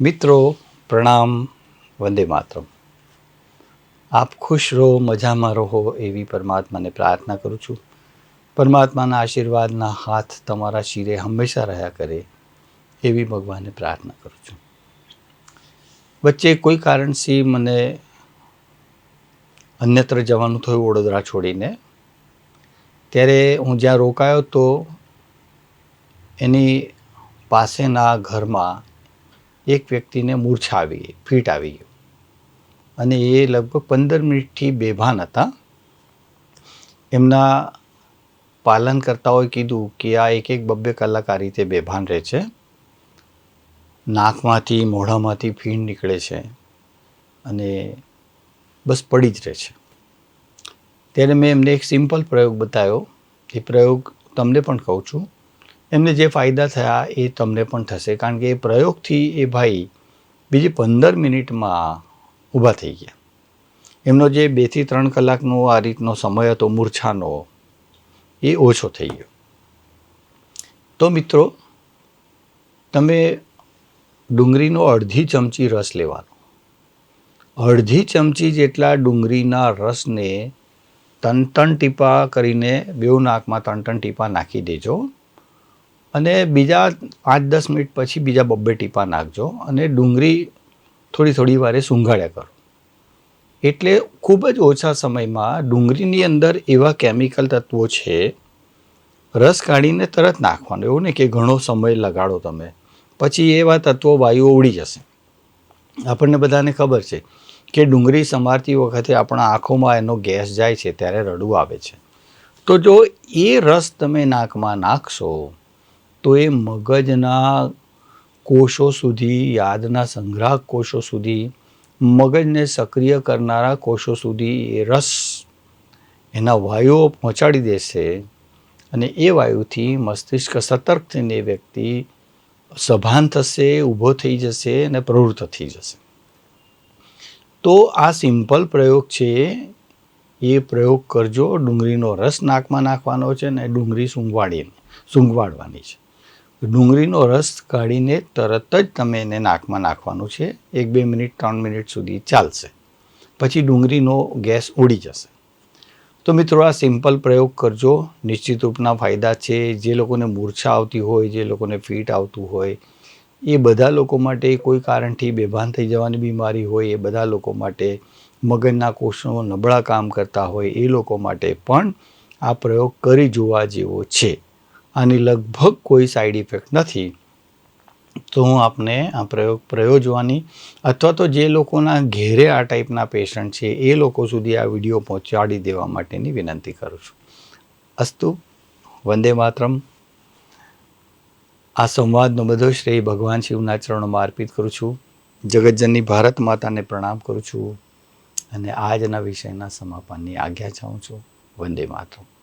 મિત્રો, પ્રણામ, વંદે માતરમ. આપ ખુશ રહો, મજામાં રહો એવી પરમાત્માને પ્રાર્થના કરું છું. પરમાત્માના આશીર્વાદના હાથ તમારા શિરે હંમેશા રહ્યા કરે એવી ભગવાનને પ્રાર્થના કરું છું. વચ્ચે કોઈ કારણથી મને અન્યત્ર જવાનું થયું વડોદરા છોડીને, ત્યારે હું જ્યાં રોકાયો તો એની પાસેના ઘરમાં એક વ્યક્તિને મૂર્છા આવી ગઈ, ફીટ આવી ગયું. અને એ લગભગ પંદર મિનિટથી બેભાન હતા. એમના પાલનકર્તાઓએ કીધું કે આ એક એક બબ્બે કલાક આ રીતે બેભાન રહે છે. નાકમાંથી, મોઢામાંથી ફીણ નીકળે છે અને બસ પડી જ રહે છે. ત્યારે મેં એમને એક સિમ્પલ પ્રયોગ બતાવ્યો. એ પ્રયોગ તમને પણ કહું છું. એમને જે ફાયદા થયા એ તમને પણ થશે. કારણ કે એ પ્રયોગથી એ ભાઈ બીજી પંદર મિનિટમાં ઊભા થઈ ગયા. એમનો જે બેથી ત્રણ કલાકનો આ રીતનો સમય હતો, મૂર્છાનો, એ ઓછો થઈ ગયો. તો મિત્રો, તમે ડુંગળીનો અડધી ચમચી રસ લેવાનો. અડધી ચમચી જેટલા ડુંગળીના રસને ત્રણ ત્રણ ટીપા કરીને બેઉ નાકમાં ત્રણ ત્રણ ટીપા નાખી દેજો. અને બીજા પાંચ દસ મિનિટ પછી બીજા બબ્બે ટીપા નાખજો અને ડુંગળી થોડી થોડી વારે સૂંઘાડ્યા કરો. એટલે ખૂબ જ ઓછા સમયમાં ડુંગળીની અંદર એવા કેમિકલ તત્વો છે, રસ કાઢીને તરત નાખવાનો. એવું નહીં કે ઘણો સમય લગાડો તમે. પછી એવા તત્વો વાયુઓ ઉડી જશે. આપણને બધાને ખબર છે કે ડુંગળી સમારતી વખતે આપણા આંખોમાં એનો ગેસ જાય છે, ત્યારે રડવું આવે છે. તો જો એ રસ તમે નાકમાં નાખશો તો એ મગજના કોષો સુધી, યાદના સંગ્રાહક કોષો સુધી, મગજને સક્રિય કરનારા કોષો સુધી એ રસ એના વાયુઓ પહોંચાડી દેશે અને એ વાયુથી મસ્તિષ્ક સતર્ક થઈને એ વ્યક્તિ સભાન થશે, ઊભો થઈ જશે અને પ્રવૃત્ત થઈ જશે. તો આ સિમ્પલ પ્રયોગ છે. એ પ્રયોગ કરજો. ડુંગળીનો રસ નાકમાં નાખવાનો છે ને ડુંગળી સૂંઘવાડી સૂંઘવાડવાની છે. ડુંગળીનો રસ કાઢીને તરત જ તમે એને નાકમાં નાખવાનું છે. એક, બે મિનિટ, ત્રણ મિનિટ સુધી ચાલશે. પછી ડુંગળીનો ગેસ ઉડી જશે. તો મિત્રો, આ સિમ્પલ પ્રયોગ કરજો. નિશ્ચિત રૂપના ફાયદા છે. જે લોકોને મૂર્છા આવતી હોય, જે લોકોને ફીટ આવતું હોય, એ બધા લોકો માટે કોઈ કારણથી બેભાન થઈ જવાની બીમારી હોય, એ બધા લોકો માટે મગજના કોષો નબળા કામ કરતા હોય, એ લોકો માટે પણ આ પ્રયોગ કરી જોવા જેવો છે. આની લગભગ કોઈ સાઈડ ઇફેક્ટ નથી. તો હું આપને આ પ્રયોગ પ્રયોજવાની અથવા તો જે લોકોના ઘેરે આ ટાઈપના પેશન્ટ છે, એ લોકો સુધી આ વીડિયો પહોંચાડી દેવા માટેની વિનંતી કરું છું. અસ્તુ, વંદે માતરમ. આ સંવાદનો બધો શ્રેય ભગવાન શિવના ચરણોમાં અર્પિત કરું છું. જગતજનની ભારત માતાને પ્રણામ કરું છું. અને આજના વિષયના સમાપનની આજ્ઞા ચાહું છું. વંદે માતરમ.